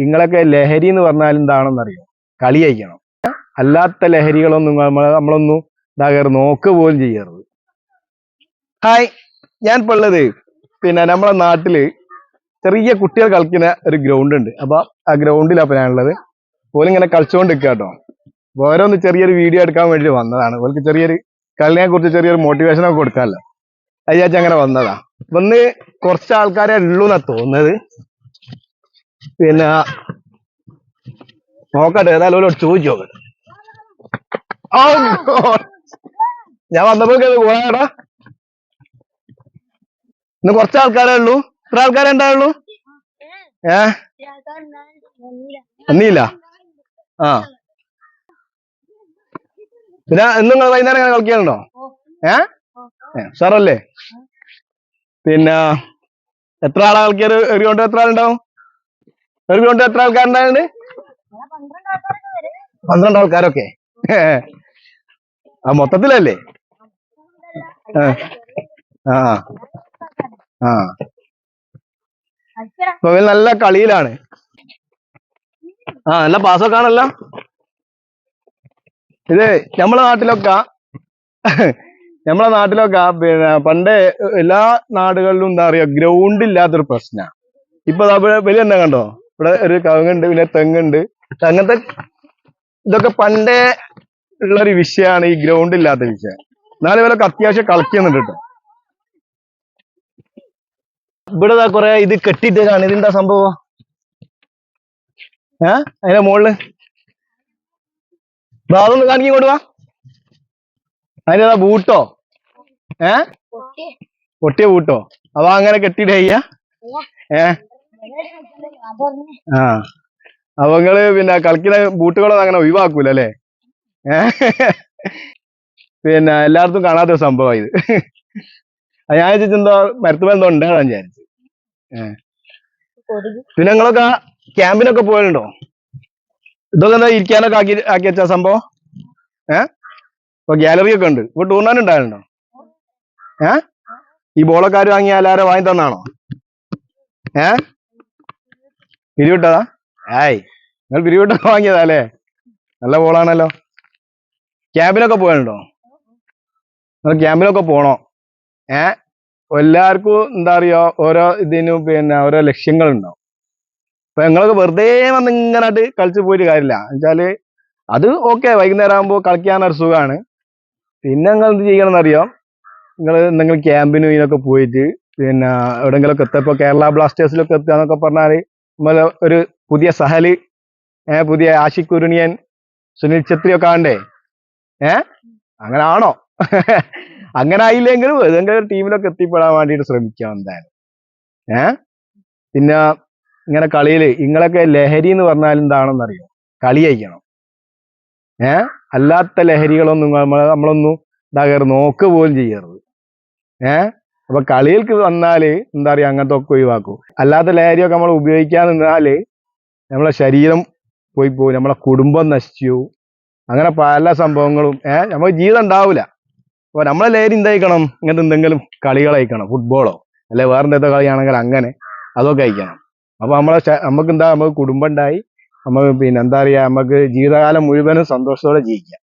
നിങ്ങളൊക്കെ ലഹരി എന്ന് പറഞ്ഞാൽ എന്താണെന്നറിയോ? കളി അയക്കണം അല്ലാത്ത ലഹരികളൊന്നും നമ്മൾ നമ്മളൊന്നും ഇതാകരുത് നോക്ക് പോലും ചെയ്യരുത്. ഹായ് ഞാൻ ഇപ്പോൾ ഉള്ളത് പിന്നെ നമ്മളെ നാട്ടിൽ ചെറിയ കുട്ടികൾ കളിക്കുന്ന ഒരു ഗ്രൗണ്ട് ഉണ്ട്. അപ്പൊ ആ ഗ്രൗണ്ടിലാണ് ഞാനുള്ളത്. പോലും ഇങ്ങനെ കളിച്ചുകൊണ്ട് നിൽക്കുക കേട്ടോ ഓരോന്ന് ചെറിയൊരു വീഡിയോ എടുക്കാൻ വേണ്ടി വന്നതാണ്. ഓർക്ക് ചെറിയൊരു കളിനെ കുറിച്ച് ചെറിയൊരു മോട്ടിവേഷൻ ഒക്കെ കൊടുക്കാമല്ലോ അയ്യാച്ച അങ്ങനെ വന്നതാ. വന്ന് കുറച്ച് ആൾക്കാരെ ഉള്ളൂ എന്നാ തോന്നുന്നത്. പിന്നെ നോക്കട്ടെ ഏതായാലും ഒരു ചോദിച്ചു നോക്കട്ടെ. ഞാൻ വന്നപ്പോ പോയാടാ ഇന്ന് കുറച്ച് ആൾക്കാരേ ഉള്ളൂ. ഇത്ര ആൾക്കാരെ ഉണ്ടാവുള്ളൂ ഏ? വന്നില്ല. ആ. പിന്നെ ഇന്ന് നിങ്ങൾ വൈകുന്നേരം ഇങ്ങനെ കളിക്കാനുണ്ടോ ഏ? സാറല്ലേ? പിന്നെ എത്ര ആളാ കളിക്കാറ് എറിയോണ്ട് എത്ര ആളുണ്ടാവും? ഒരു ഗ്രൗണ്ട് എത്ര ആൾക്കാരുണ്ടായിരുന്നു പന്ത്രണ്ട് ആൾക്കാരൊക്കെ. ആ മൊത്തത്തിലല്ലേ. ആ ആ അപ്പൊ നല്ല കളിയിലാണ്. ആ നല്ല പാസ്സൊക്കെ ആണല്ലോ? ഇത് നമ്മളെ നാട്ടിലൊക്കെ നമ്മളെ നാട്ടിലൊക്കെ പിന്നെ പണ്ട് എല്ലാ നാടുകളിലും എന്താ പറയാ ഗ്രൗണ്ട് ഇല്ലാത്തൊരു പ്രശ്ന. ഇപ്പൊ വലിയ എന്താ കണ്ടോ? ഇവിടെ ഒരു കവുങ്ങുണ്ട് പിന്നെ തെങ്ങുണ്ട്. അങ്ങനത്തെ ഇതൊക്കെ പണ്ടേ ഉള്ളൊരു വിഷയമാണ് ഈ ഗ്രൗണ്ട് ഇല്ലാത്ത വിഷയം. എന്നാലും ഇവരൊക്കെ അത്യാവശ്യം കളിക്കുന്നുണ്ട് കേട്ടോ. ഇവിടെ കുറെ ഇത് കെട്ടിട്ടേക്കാണ് ഇതെന്താ സംഭവം? ഏ? അതിന്റെ മുകളിൽ അതൊന്ന് കാണിക്കും ഇങ്ങോട്ട് വാ. അതിന്റെ ബൂട്ടോ? ഏ? പൊട്ടിയ ബൂട്ടോ? അപ്പൊ അങ്ങനെ കെട്ടിട്ട് ചെയ്യാ? ഏ? ആ. അപ്പൊ നിങ്ങൾ പിന്നെ കളിക്കുന്ന ബൂട്ടുകളൊന്നും അങ്ങനെ ഒഴിവാക്കൂല അല്ലേ? പിന്നെ എല്ലായിടത്തും കാണാത്ത ഒരു സംഭവം ഇത്. ഞാൻ എന്തോ മരത്തുമ്പോ എന്തോ ഉണ്ടാകാൻ വിചാരിച്ചു പിന്നെ നിങ്ങളൊക്കെ ക്യാമ്പിനൊക്കെ പോയിട്ടുണ്ടോ ഇതൊക്കെ എന്താ ഇരിക്കാനൊക്കെ ആക്കി ആക്കി വെച്ച സംഭവം? ഏ? ഇപ്പൊ ഗാലറി ഒക്കെ ഉണ്ട്. ഇപ്പൊ ടൂർണമെന്റ് ഉണ്ടായിരുന്നോ ഏ? ഈ ബോളൊക്കെ ആര് വാങ്ങി എല്ലാരും വാങ്ങി തന്നാണോ? ഏ? പിരിവിട്ടതാ ഏയ് നിങ്ങൾ പിരിവിട്ടൊക്കെ വാങ്ങിയതാ അല്ലേ നല്ല ബോളാണല്ലോ ക്യാമ്പിലൊക്കെ പോയിട്ടുണ്ടോ നിങ്ങൾ ക്യാമ്പിലൊക്കെ പോണോ? ഏ? എല്ലാവർക്കും എന്താ അറിയോ? ഓരോ ഇതിനും പിന്നെ ഓരോ ലക്ഷ്യങ്ങളുണ്ടാവും. അപ്പൊ നിങ്ങളൊക്കെ വെറുതെ വന്ന് ഇങ്ങനായിട്ട് കളിച്ചു പോയിട്ട് കാര്യമില്ല. എന്നുവെച്ചാൽ അത് ഓക്കെ വൈകുന്നേരം ആകുമ്പോൾ കളിക്കാൻ ഒരു സുഖമാണ്. പിന്നെ നിങ്ങൾ എന്ത് ചെയ്യണം എന്നറിയോ നിങ്ങൾ നിങ്ങൾ ക്യാമ്പിനും ഇതിനൊക്കെ പോയിട്ട് പിന്നെ എവിടെയെങ്കിലുമൊക്കെ എത്തപ്പോ കേരള ബ്ലാസ്റ്റേഴ്സിലൊക്കെ എത്തുക എന്നൊക്കെ പറഞ്ഞാൽ നമ്മളെ ഒരു പുതിയ സഹൽ ഏ പുതിയ ആഷിഖ് കുരുണിയൻ സുനിൽ ഛത്രി ഒക്കെ ആണ്ടേ ഏ? അങ്ങനെ ആണോ അങ്ങനെ ആയില്ലെങ്കിലും ഏതെങ്കിലും ടീമിലൊക്കെ എത്തിപ്പെടാൻ വേണ്ടിയിട്ട് ശ്രമിക്കാം എന്തായാലും. ഏ? പിന്നെ ഇങ്ങനെ കളിയിൽ നിങ്ങളൊക്കെ ലഹരി എന്ന് പറഞ്ഞാൽ എന്താണെന്ന് അറിയോ കളി അയക്കണം ഏ? അല്ലാത്ത ലഹരികളൊന്നും നമ്മൾ നമ്മളൊന്നും ഇതാകരുത് നോക്ക് പോലും ചെയ്യരുത്. ഏ? അപ്പൊ കളികൾക്ക് വന്നാൽ എന്താ പറയാ അങ്ങനത്തെ ഒക്കെ ഒഴിവാക്കും. അല്ലാത്ത ലഹരിയൊക്കെ നമ്മൾ ഉപയോഗിക്കാൻ നിന്നാൽ നമ്മളെ ശരീരം പോയി പോകും നമ്മളെ കുടുംബം നശിച്ചു. അങ്ങനെ പല സംഭവങ്ങളും ഏഹ് നമുക്ക് ജീവിതം ഉണ്ടാവില്ല അപ്പൊ നമ്മളെ ലഹരി എന്തായിക്കണം ഇങ്ങനത്തെ എന്തെങ്കിലും കളികൾ അയക്കണം ഫുട്ബോളോ അല്ലെ വേറെ എന്തെങ്കിലും കളിയാണെങ്കിൽ അങ്ങനെ അതൊക്കെ അയക്കണം അപ്പൊ നമ്മളെ നമുക്ക് എന്താ നമുക്ക് കുടുംബം ഉണ്ടായി നമുക്ക് പിന്നെ എന്താ പറയാ നമുക്ക് ജീവിതകാലം മുഴുവനും സന്തോഷത്തോടെ ജീവിക്കാം.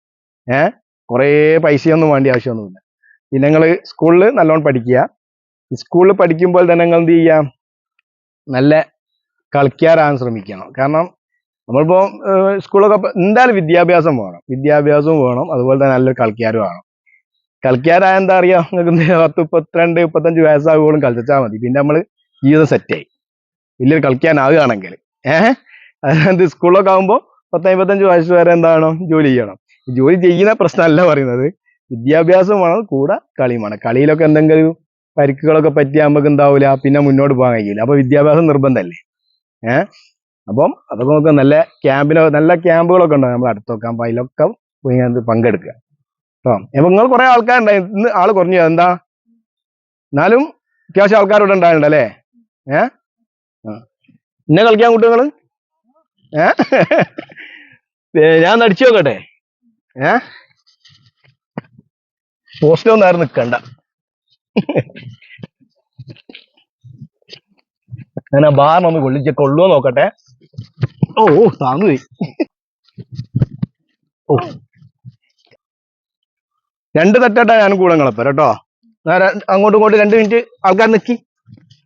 ഏഹ് കുറേ പൈസയൊന്നും വേണ്ടി ആവശ്യമൊന്നുമില്ല. പിന്നെ നിങ്ങൾ സ്കൂളിൽ നല്ലോണം പഠിക്കുക. സ്കൂളിൽ പഠിക്കുമ്പോൾ തന്നെ നിങ്ങൾ എന്ത് ചെയ്യാം നല്ല കളിക്കാറാൻ ശ്രമിക്കണം. കാരണം നമ്മളിപ്പോ ഏഹ് സ്കൂളൊക്കെ എന്തായാലും വിദ്യാഭ്യാസം വേണം. വിദ്യാഭ്യാസവും വേണം. അതുപോലെ തന്നെ നല്ലൊരു കളിക്കാരും വേണം കളിക്കാരായ എന്താ അറിയാ? നിങ്ങൾക്ക് പത്ത് മുപ്പത്തിരണ്ട് മുപ്പത്തഞ്ച് വയസ്സാകുമ്പോഴും കളിച്ചാൽ മതി. പിന്നെ നമ്മൾ ജീവിതം സെറ്റായി വലിയൊരു കളിക്കാനാകുകയാണെങ്കിൽ ഏഹ്? അതായത് സ്കൂളൊക്കെ ആകുമ്പോൾ പത്ത് അമ്പത്തഞ്ച് വയസ്സ് വരെ എന്താണ്? ജോലി ചെയ്യണം. ജോലി ചെയ്യുന്ന പ്രശ്നമല്ല പറയുന്നത്. വിദ്യാഭ്യാസം വേണം കൂടെ കളിയും വേണം. കളിയിലൊക്കെ എന്തെങ്കിലും പരിക്കുകളൊക്കെ പറ്റിയാൽ നമുക്ക് എന്താവില്ല പിന്നെ മുന്നോട്ട് പോകാൻ കഴിയില്ല അപ്പൊ വിദ്യാഭ്യാസം നിർബന്ധമല്ലേ ഏഹ് അപ്പം അതൊക്കെ നമുക്ക് നല്ല ക്യാമ്പിനോ നല്ല ക്യാമ്പുകളൊക്കെ ഉണ്ടാവും നമ്മൾ അടുത്തൊക്കെ അപ്പൊ അതിലൊക്കെ പോയി ഞാൻ പങ്കെടുക്കുക. കേട്ടോ ഇപ്പൊ നിങ്ങൾ കുറെ ആൾക്കാരുണ്ടായി ഇന്ന് ആൾ കുറഞ്ഞു? എന്താ? എന്നാലും അത്യാവശ്യം ആൾക്കാരോട് ഉണ്ടായിട്ടുണ്ടല്ലേ ഏ? എന്നെ കളിക്കാൻ കുട്ടികൾ ഏ? ഏ, ഞാൻ നടിച്ചു നോക്കട്ടെ. ഏ? പോസ്റ്റിലൊന്നും ആരും നിക്കണ്ട. ഞാൻ ആ ബാറിനൊന്ന് കൊള്ളിച്ച കൊള്ളുവോ നോക്കട്ടെ. ഓ താന്നു പോയി. ഓ. രണ്ട് തെറ്റായിട്ടാ ഞാൻ കൂടെ കളപ്പ കേട്ടോ. അങ്ങോട്ടും ഇങ്ങോട്ടും രണ്ട് മിനിറ്റ് ആൾക്കാർ നിക്കി.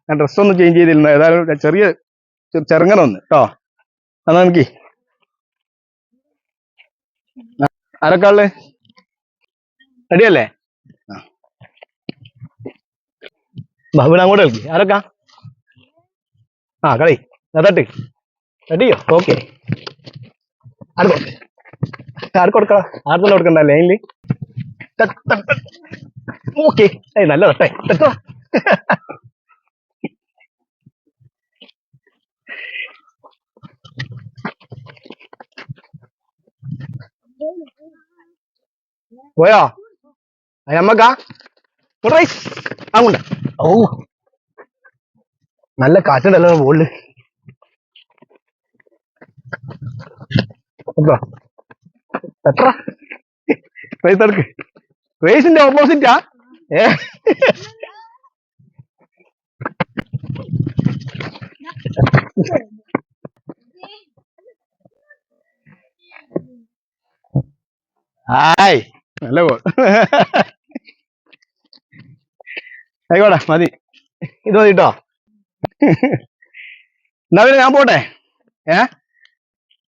ഞാൻ ഡ്രസ് ഒന്ന് ചേഞ്ച് ചെയ്തിരുന്നു ഏതായാലും ചെറിയ ചെറുങ്ങനൊന്ന് കേട്ടോ. എന്നാ എനിക്ക് ആരൊക്കെ ഉള്ളേ? റെഡിയല്ലേ? ഇവിടെ അങ്ങോട്ട് കളിക്ക് ആരൊക്കെ? ആ കളി. തട്ട് റെഡിയോ ഓക്കെ. ആർക്ക്? ആർക്ക് കൊടുക്കണം ആർക്കും കൊടുക്കണ്ട? ലൈനിൽ? ഓക്കെ. ഏയ് നല്ല തട്ടേ തട്ടോ പോയോ? നമ്മക്കാ? അങ്ങോട്ട്. ഓ നല്ല കാറ്റുണ്ടല്ലോ മുകളിൽ എത്ര? റൈസ് എടുക്ക് റേസിന്റെ ഓപ്പോസിറ്റാ ഏ. ഹായ് നല്ല ഗോൾ ആയിക്കോട്ടെ മതി. ഇത് മതി കേട്ടോ എന്നാ പിന്നെ ഞാൻ പോട്ടെ. ഏ?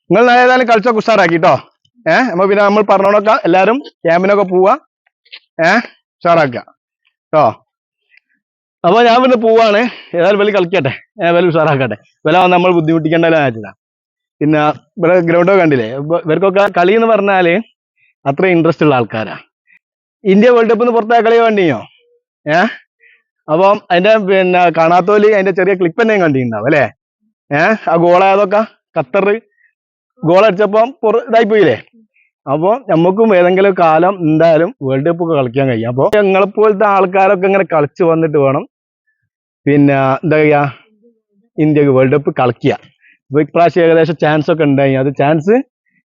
നിങ്ങൾ ഏതായാലും കളിച്ചൊക്കെ ഉഷാറാക്കി കേട്ടോ ഏ? നമ്മ പിന്നെ നമ്മൾ പറഞ്ഞോണൊക്കെ എല്ലാരും ക്യാമ്പിനൊക്കെ പോവാ. ഏ? ഉഷാറാക്കുക കേട്ടോ അപ്പൊ ഞാൻ പിന്നെ പോവാണ്. ഏതായാലും വലിയ കളിക്കട്ടെ. ഏ വലിയ ഉഷാറാക്കട്ടെ വില നമ്മൾ ബുദ്ധിമുട്ടിക്കേണ്ടല്ലോ ആയിട്ടില്ല പിന്നെ ഇവിടെ ഗ്രൗണ്ടൊക്കെ കണ്ടില്ലേ? ഇവർക്കൊക്കെ കളി എന്ന് പറഞ്ഞാൽ അത്ര ഇൻട്രസ്റ്റ് ഉള്ള ആൾക്കാരാ. ഇന്ത്യ വേൾഡ് കപ്പ് പുറത്തായ കളി വേണ്ടിയോ ഏ? അപ്പം അതിന്റെ പിന്നെ കാണാത്തോൽ അതിന്റെ ചെറിയ ക്ലിപ്പ് തന്നെ കണ്ടിട്ടുണ്ടാവും അല്ലേ? ഏഹ് ആ ഗോളായതൊക്കെ ഖത്തർ ഗോൾ ഇതായി പോയില്ലേ? അപ്പൊ നമുക്കും ഏതെങ്കിലും കാലം എന്തായാലും വേൾഡ് കപ്പ് ഒക്കെ കളിക്കാൻ കഴിയും. അപ്പൊ ഞങ്ങളെപ്പോലത്തെ ആൾക്കാരൊക്കെ ഇങ്ങനെ കളിച്ചു വന്നിട്ട് വേണം പിന്നെ എന്താ കഴിയാ ഇന്ത്യയ്ക്ക് വേൾഡ് കപ്പ് കളിക്കുക. അപ്പൊ ഇപ്രാവശ്യം ഏകദേശം ചാൻസ് ഒക്കെ ഉണ്ടായി. അത് ചാൻസ്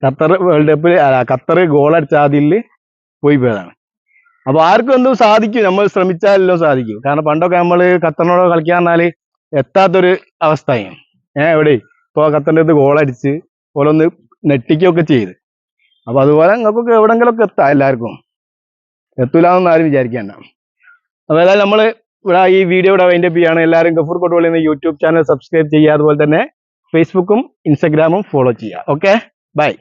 ഖത്തർ വേൾഡ് കപ്പിൽ ഖത്തർ ഗോൾ അടിച്ച അതിൽ പോയി പോയതാണ്. അപ്പൊ ആർക്കും എന്തും സാധിക്കും. നമ്മൾ ശ്രമിച്ചാലല്ലോ സാധിക്കും. കാരണം പണ്ടൊക്കെ നമ്മൾ ഖത്തറിനോട് കളിക്കാൻ പറഞ്ഞാൽ എത്താത്തൊരു അവസ്ഥയാണ് ഏഹ് എവിടെ? ഇപ്പൊ ഖത്തറിന്റെ അടുത്ത് ഗോളടിച്ച് ഓരോന്ന് നെട്ടിക്കുകയൊക്കെ ചെയ്ത്. അപ്പൊ അതുപോലെ നിങ്ങൾക്കൊക്കെ എവിടെങ്കിലൊക്കെ എത്താം എല്ലാവർക്കും. എത്തൂലെന്നൊന്നും ആരും വിചാരിക്കേണ്ട. അപ്പൊ ഏതായാലും നമ്മൾ ഇവിടെ ഈ വീഡിയോ ഇവിടെ വൈൻഡപ്പ് ചെയ്യാണ്. എല്ലാവരും ഗഫൂർ കൊട്ടുപള്ളി എന്ന യൂട്യൂബ് ചാനൽ സബ്സ്ക്രൈബ് ചെയ്യുക. അതുപോലെ തന്നെ ഫേസ്ബുക്കും ഇൻസ്റ്റാഗ്രാമും ഫോളോ ചെയ്യുക. Okay bye